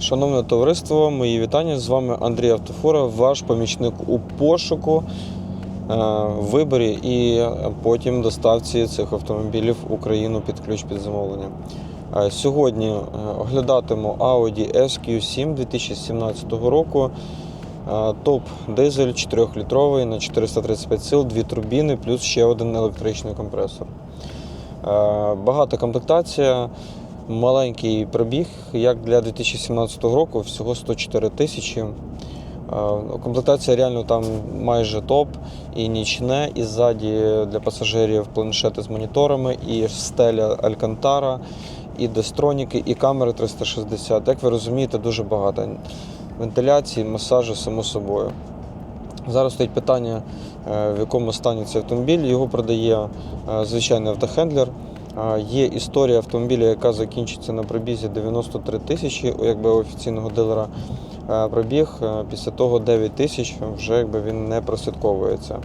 Шановне товариство, мої вітання. З вами Андрій Автофора, ваш помічник у пошуку, е, виборі і потім доставці цих автомобілів в Україну під ключ під замовлення. Е, Сьогодні е, оглядатиму Audi SQ7 2017 року. Топ дизель 4-літровий на 435 сил, дві турбіни, плюс ще один електричний компресор. Багата комплектація, маленький пробіг, як для 2017 року, всього 104 тисячі. Е, Комплектація реально там майже топ, і нічне, і ззаді для пасажирів планшети з моніторами, і стеля Алькантара, і дестроніки, і камери 360. Як ви розумієте, дуже багато. Вентиляції, масажу, само собою. Зараз стоїть питання, е, в якому стані цей автомобіль. Його продає е, звичайний автохендлер. Є історія автомобіля, яка закінчиться на пробізі 93 тисячі, якби офіційного дилера е, пробіг. е, Після того 9 тисяч вже якби він не прослідковується.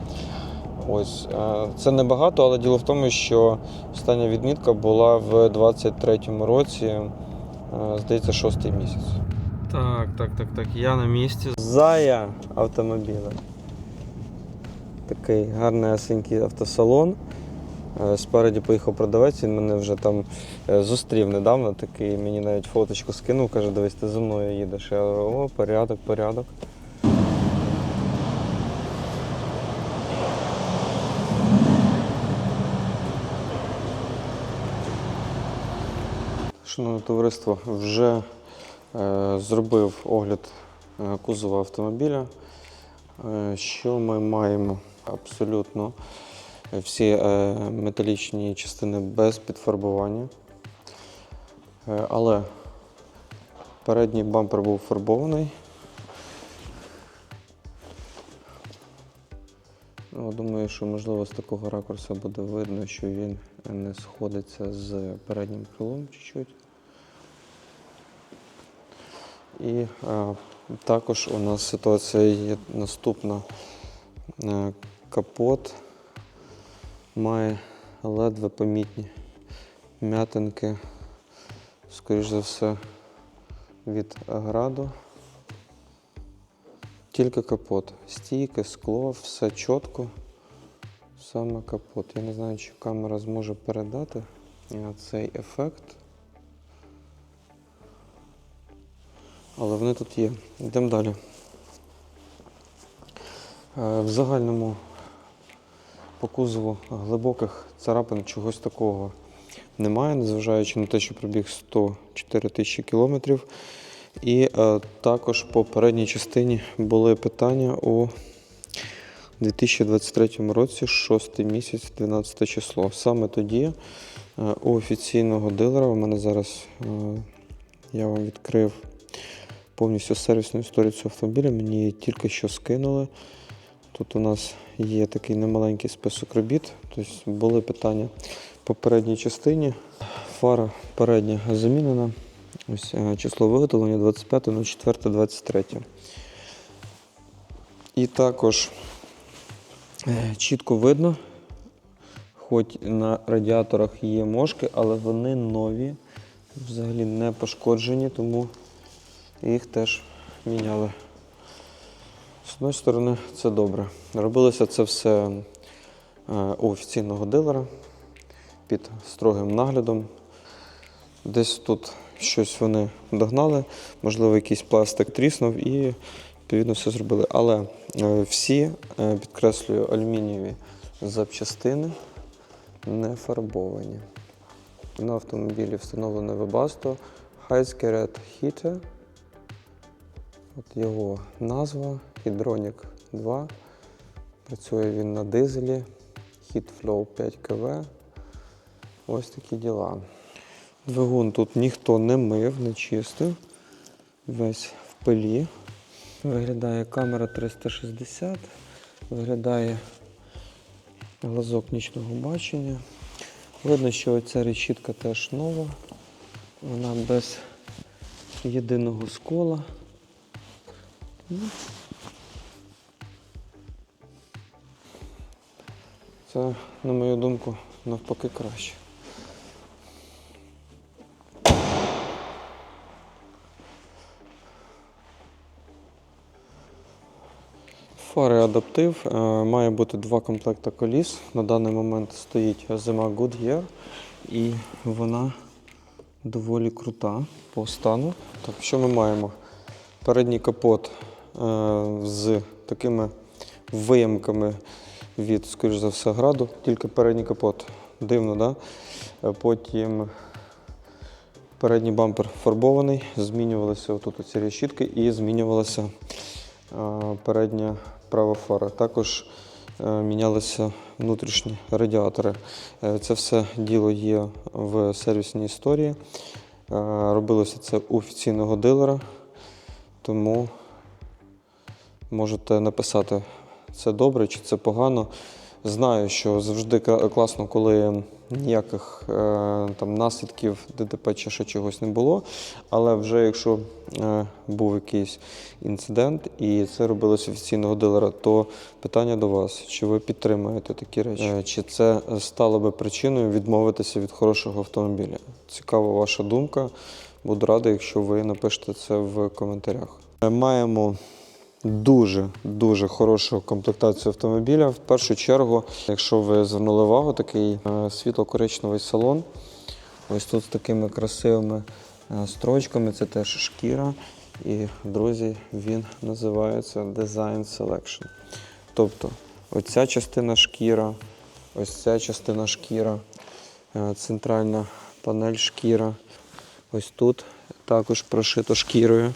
Ось е, це небагато, але діло в тому, що остання відмітка була в 23-му році, здається, шостий місяць. Так, так, так, так. Я на місці. Зая автомобіля. Такий гарний гарнесенький автосалон. Е, Спереді поїхав продавець, він мене вже там е, зустрів недавно, такий мені навіть фоточку скинув, каже, дивись, ти за мною їдеш. Я говорю, о, порядок, порядок. Шановне товариство, вже е, зробив огляд е, кузова автомобіля. Що ми маємо? Абсолютно всі е, металічні частини без підфарбування. Е, але передній бампер був фарбований. Ну, думаю, що можливо з такого ракурсу буде видно, що він не сходиться з переднім крилом чуть-чуть. І е, також у нас ситуація є наступна. Капот має ледве помітні м'ятинки, скоріш за все, від граду. Тільки капот. Стійки, скло, все чітко. Саме капот. Я не знаю, чи камера зможе передати е, цей ефект. Але вони тут є. Йдемо далі. Е, В загальному по кузову глибоких царапин чогось такого немає, незважаючи на те, що пробіг 104 тисячі кілометрів. І е, також по передній частині були питання у 2023 році, 6 місяць, 12 число. Саме тоді е, у офіційного дилера, у мене зараз е, я вам відкрив повністю сервісну історію цього автомобіля. Мені її тільки що скинули. Тут у нас є такий немаленький список робіт. Тобто були питання по передній частині. Фара передня замінена. Ось е, число виготовлення 25.04.23. І також е, чітко видно, хоч на радіаторах є мошки, але вони нові, взагалі не пошкоджені, тому їх теж міняли. З однієї сторони, це добре. Робилося це все е, у офіційного дилера під строгим наглядом. Десь тут щось вони догнали, можливо, якийсь пластик тріснув і відповідно все зробили. Але е, всі, е, підкреслюю, алюмінієві запчастини не фарбовані. На автомобілі встановлене Webasto Highscared Heater. От його назва Hydronic 2. Працює він на дизелі, HeatFlow 5 kV. Ось такі діла. Двигун тут ніхто не мив, не чистив. Весь в пилі. Виглядає камера 360, виглядає глазок нічного бачення. Видно, що ця решітка теж нова. Вона без єдиного скола. Це, на мою думку, навпаки краще. Фари адаптив, е, має бути два комплекти коліс. На даний момент стоїть зима Goodyear і вона доволі крута по стану. Так, Що ми маємо? Передній капот е, з такими виямками від, скоріш за все, граду. Тільки передній капот. Дивно, да? Потім передній бампер фарбований, змінювалися отут ці решітки і змінювалася передня права фара. Також е, мінялися внутрішні радіатори. Е, Це все діло є в сервісній історії. Е, Робилося це у офіційного дилера, тому можете написати, це добре чи це погано. Знаю, що завжди класно, коли ніяких е, там наслідків ДТП чи ще чогось не було. Але вже якщо е, був якийсь інцидент і це робилося офіційного дилера, то питання до вас: чи ви підтримуєте такі речі? Е, чи це стало би причиною відмовитися від хорошого автомобіля? Цікава ваша думка. Буду радий, якщо ви напишете це в коментарях. Маємо дуже дуже хорошу комплектацію автомобіля. В першу чергу, якщо ви звернули увагу, такий е, світло-коричневий салон. Ось тут з такими красивими е, строчками, це теж шкіра. І, друзі, він називається Design Selection. Тобто, оця частина шкіра, ось ця частина шкіра, е, центральна панель шкіра. Ось тут також прошито шкірою.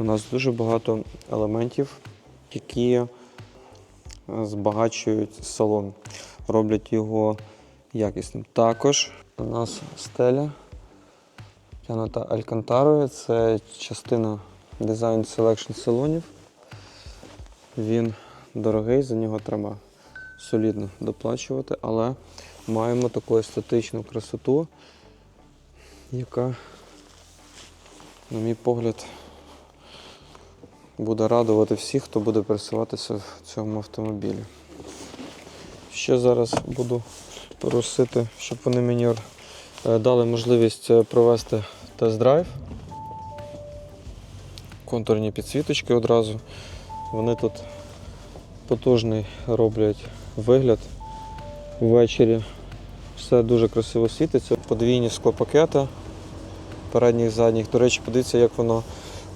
У нас дуже багато елементів, які е, збагачують салон, роблять його якісним. Також у нас стеля тянута алькантарою. Це частина Design Selection салонів. Він дорогий, за нього треба солідно доплачувати, але маємо таку естетичну красоту, яка, на мій погляд, буде радувати всіх, хто буде пересуватися в цьому автомобілі. Ще зараз буду просити, щоб вони мені е, дали можливість е, провести тест-драйв. Контурні підсвіточки одразу. Вони тут потужний роблять вигляд ввечері. Все дуже красиво світиться. Подвійні склопакети передніх задніх. До речі, подивіться, як воно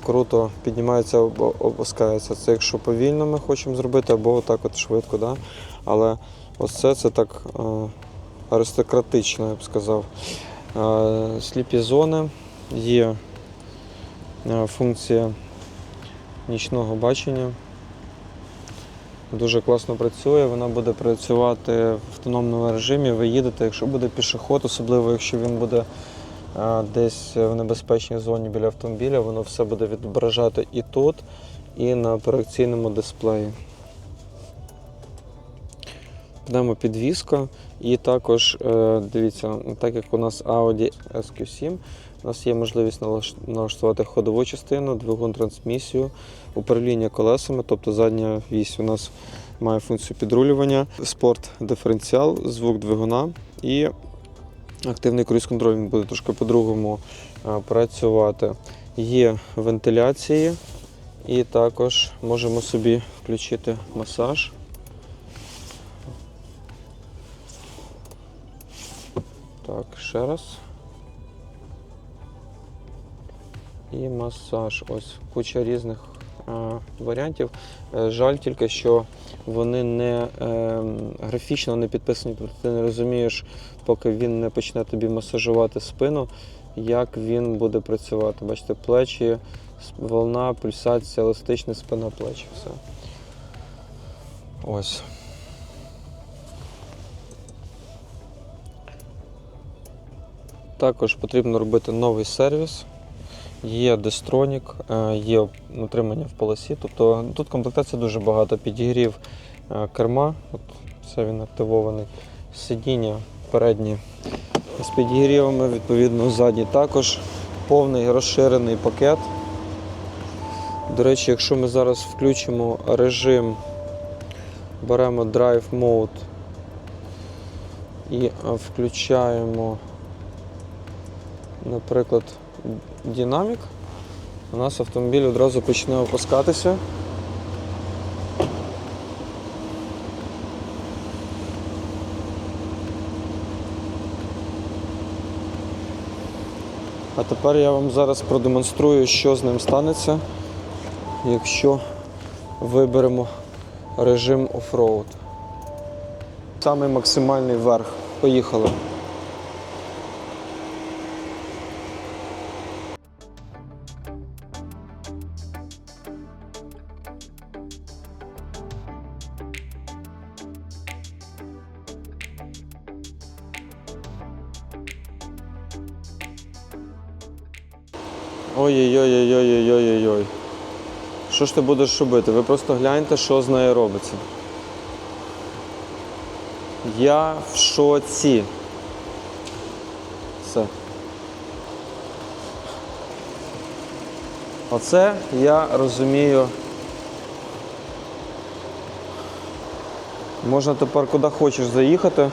круто піднімається або опускається. Це якщо повільно ми хочемо зробити, або отак от швидко. Да? Але ось це, це так е, аристократично, я б сказав. Е, сліпі зони є е, функція нічного бачення. Дуже класно працює, вона буде працювати в автономному режимі. Ви їдете, якщо буде пішоход, особливо якщо він буде десь в небезпечній зоні біля автомобіля, воно все буде відображати і тут, і на проекційному дисплеї. Йдемо підвізка. І також, е, дивіться, так як у нас Audi SQ7, у нас є можливість налаштувати ходову частину, двигун трансмісію, управління колесами, тобто задня вісь у нас має функцію підрулювання, спорт диференціал, звук двигуна і активний круїз-контроль буде трошки по-другому е, працювати. Є вентиляції, і також можемо собі включити масаж. Так, ще раз. І масаж. Ось куча різних варіантів. Е, жаль тільки, що вони не е, графічно не підписані, тобто ти не розумієш, поки він не почне тобі масажувати спину, як він буде працювати. Бачите, плечі, волна, пульсація, еластична спина, плечі. Все. Ось. Також потрібно робити новий сервіс. Є дестронік, е, є утримання в полосі. Тобто тут комплектація дуже багато. Підігрів е, керма, от це він активований. Сидіння передні з підігрівами, відповідно, задні також. Повний розширений пакет. До речі, якщо ми зараз включимо режим, беремо Drive Mode і включаємо наприклад, динамік, у нас автомобіль одразу почне опускатися. А тепер я вам зараз продемонструю, що з ним станеться, якщо виберемо режим оффроуд. Самий максимальний верх. Поїхали. Ой-ой-ой-ой-ой-ой-ой-ой. Що ж ти будеш робити? Ви просто гляньте, що з нею робиться. Я в шоці. Все. Оце я розумію. Можна тепер куди хочеш заїхати.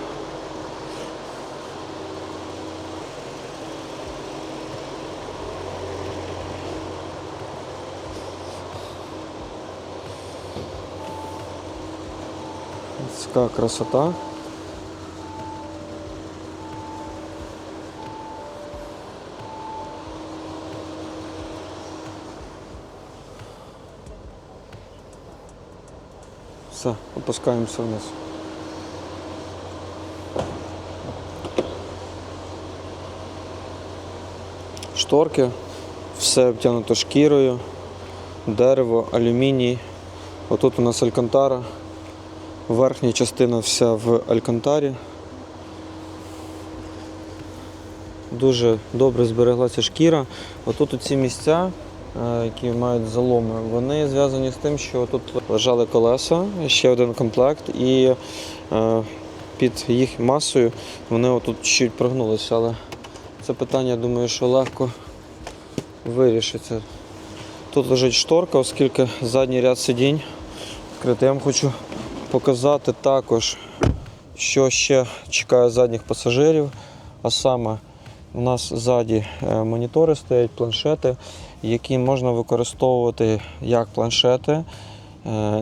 Така красота. Все, опускаємося вниз. Шторки, все обтянуто шкірою, дерево, алюміній. Отут у нас алькантара. Верхня частина вся в алькантарі. Дуже добре збереглася шкіра. Отут ці місця, е, які мають заломи, вони зв'язані з тим, що тут лежали колеса, ще один комплект, і е, під їх масою вони отут чуть прогнулися. Але це питання, думаю, що легко вирішиться. Тут лежить шторка, оскільки задній ряд сидінь відкритий. Я вам хочу показати також, що ще чекає задніх пасажирів. А саме у нас ззаді е, монітори стоять, планшети, які можна використовувати як планшети, е,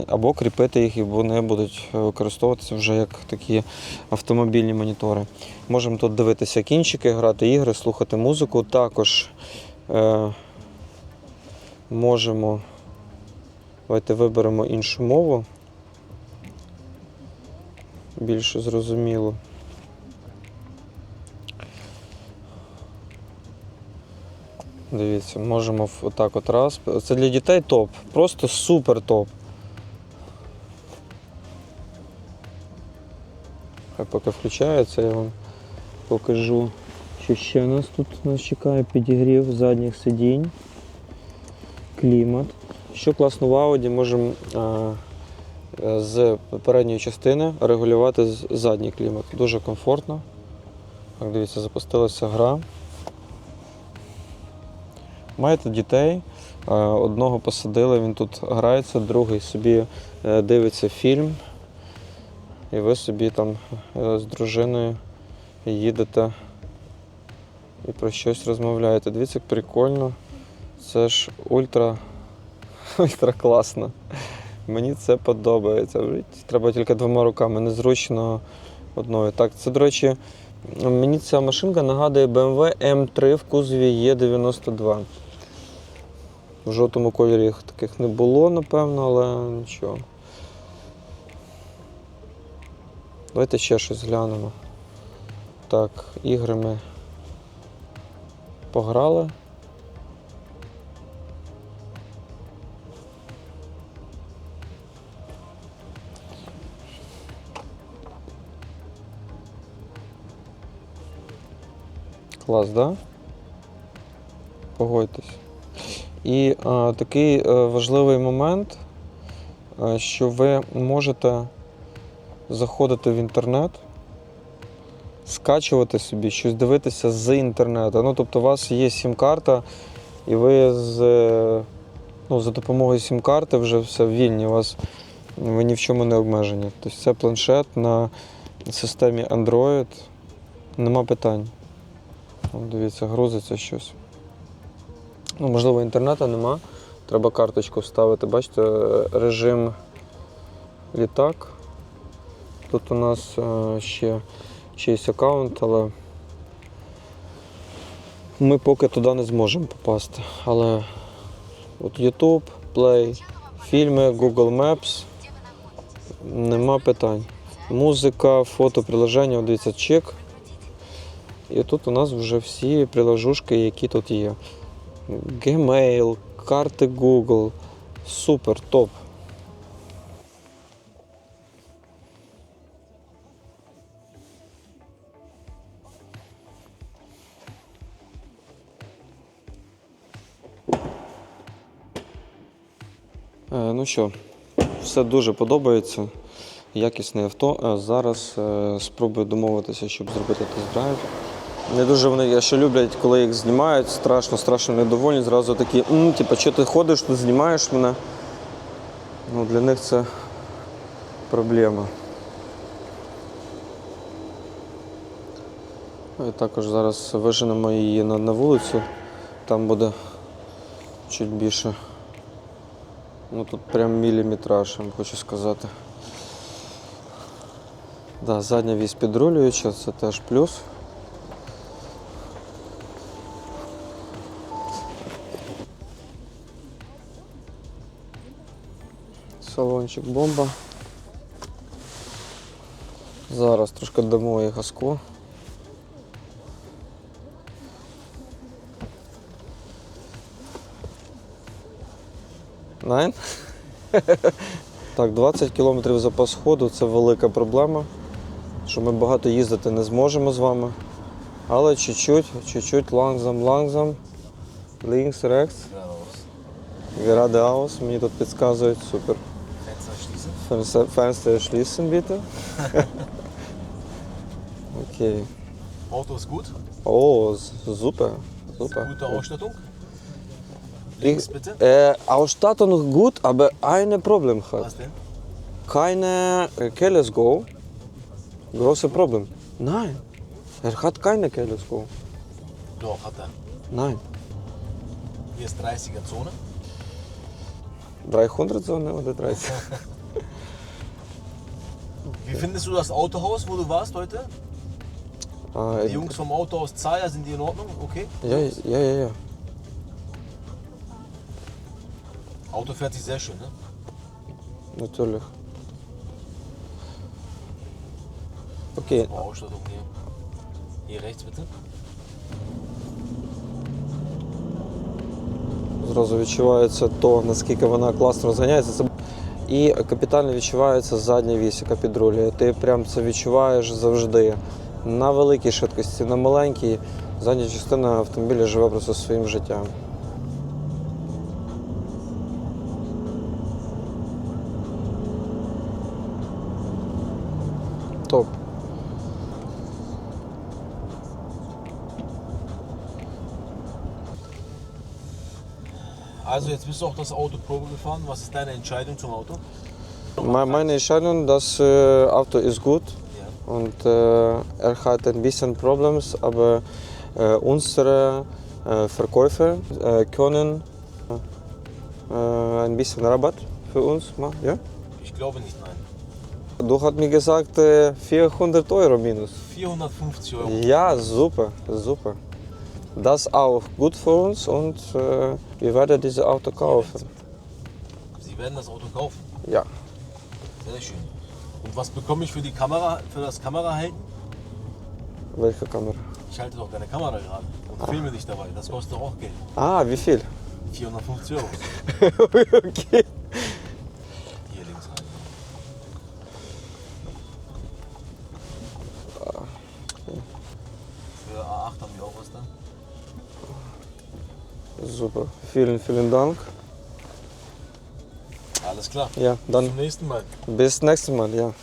або кріпити їх, і вони будуть використовуватися вже як такі автомобільні монітори. Можемо тут дивитися кінчики, грати ігри, слухати музику. Також е, можемо. Давайте виберемо іншу мову більш зрозуміло. Дивіться, можемо отак от раз. Це для дітей топ. Просто супер топ. Хай поки включається, я вам покажу. Що ще нас тут нас чекає підігрів задніх сидінь, клімат. Що класно в ауді, можемо з передньої частини регулювати задній клімат. Дуже комфортно. Так, дивіться, запустилася гра. Маєте дітей, е, одного посадили, він тут грається, другий собі е, дивиться фільм, і ви собі там е, з дружиною їдете і про щось розмовляєте. Дивіться, як прикольно. Це ж ультра, ультра класно. Мені це подобається. Треба тільки двома руками, незручно одною. Так, це, до речі, мені ця машинка нагадує BMW M3 в кузові E92. В жовтому кольорі їх таких не було, напевно, але нічого. Давайте ще щось глянемо. Так, ігри ми пограли. Клас, да? Погодьтесь. І а, такий е, важливий момент, е, що ви можете заходити в інтернет, скачувати собі, щось дивитися з інтернету. Ну, тобто, у вас є сім-карта, і ви з, е, ну, за допомогою сім-карти вже все вільні. У вас ви ні в чому не обмежені. Тобто це планшет на системі Android. Нема питань. Дивіться, грузиться щось. Ну, можливо, інтернету нема. Треба карточку вставити. Бачите, режим літак. Тут у нас е, ще чийсь аккаунт, але ми поки туди не зможемо попасти. Але от YouTube, Play, фільми, Google Maps. Нема питань. Музика, фото, приложення, дивіться, чек. І тут у нас вже всі приложушки, які тут є. Gmail, карти Google. Супер, топ. Е, Ну що, все дуже подобається. Якісне авто. Е, Зараз е, спробую домовитися, щоб зробити тест-драйв. Не дуже вони я ще люблять, коли їх знімають, страшно, страшно недовольні. Зразу такі, «М, типа, що ти ходиш, тут знімаєш мене. Ну, для них це проблема. Ну, І також зараз виженемо її на, на вулицю. Там буде чуть більше. Ну тут прям міліметраж, я хочу сказати. Да, задня вісь підрулююча, це теж плюс. Салончик бомба. Зараз трошки дамо і газку. Найн? Так, 20 км запас ходу це велика проблема. Що ми багато їздити не зможемо з вами. Але чуть-чуть, чуть-чуть лангзам, лангзам. Links, rechts. Geradeaus, мені тут підказують, супер. Fenster schließen, bitte. Okay. Auto ist gut, Oh, super, super. gute Ausstattung. Links bitte. äh, Ausstattung gut, aber ein Problem hat. Was denn? Keine äh, Keyless Go. Großes Problem. Nein, er hat keine Keyless Go. Doch, hat er. Nein. Hier ist 30er Zone. 300 Sonne oder 30? Wie findest du das Autohaus, wo du warst heute? Ah, Die Jungs vom Autohaus Zaya, sind die in Ordnung? Okay. ja, ja, ja, ja. Auto fährt sich sehr schön, ne? Natürlich. Okay, Oh, Ausstattung hier. Hier rechts bitte. Зразу відчувається то, наскільки вона класно розганяється. Це... І капітально відчувається задня вісіка підрулює. Ти прям це відчуваєш завжди. На великій швидкості, на маленькій задня частина автомобіля живе просто своїм життям. Also jetzt bist du auch das Auto Probe gefahren. Was ist deine Entscheidung zum Auto? Me- Meine Entscheidung, das äh, Auto ist gut. Ja. Und äh, er hat ein bisschen Problems, aber äh, unsere äh, Verkäufer äh, können äh, ein bisschen Rabatt für uns machen. Ja? Ich glaube nicht, nein. Du hast mir gesagt äh, 400 Euro minus. 450 Euro. Ja, super, super. Das auch gut für uns und äh, wir werden dieses Auto kaufen. Sie werden das Auto kaufen. Ja, Sehr schön. Und was bekomme ich für die Kamera, für das Kamerahalten? welche Kamera? Ich halte doch deine Kamera gerade und filme dich dabei. Das kostet doch auch Geld. Ah, wie viel? 450 Euro. okay. Vielen, vielen Dank. Alles klar. Ja, dann Zum nächsten Mal. bis nächstes Mal. Ja.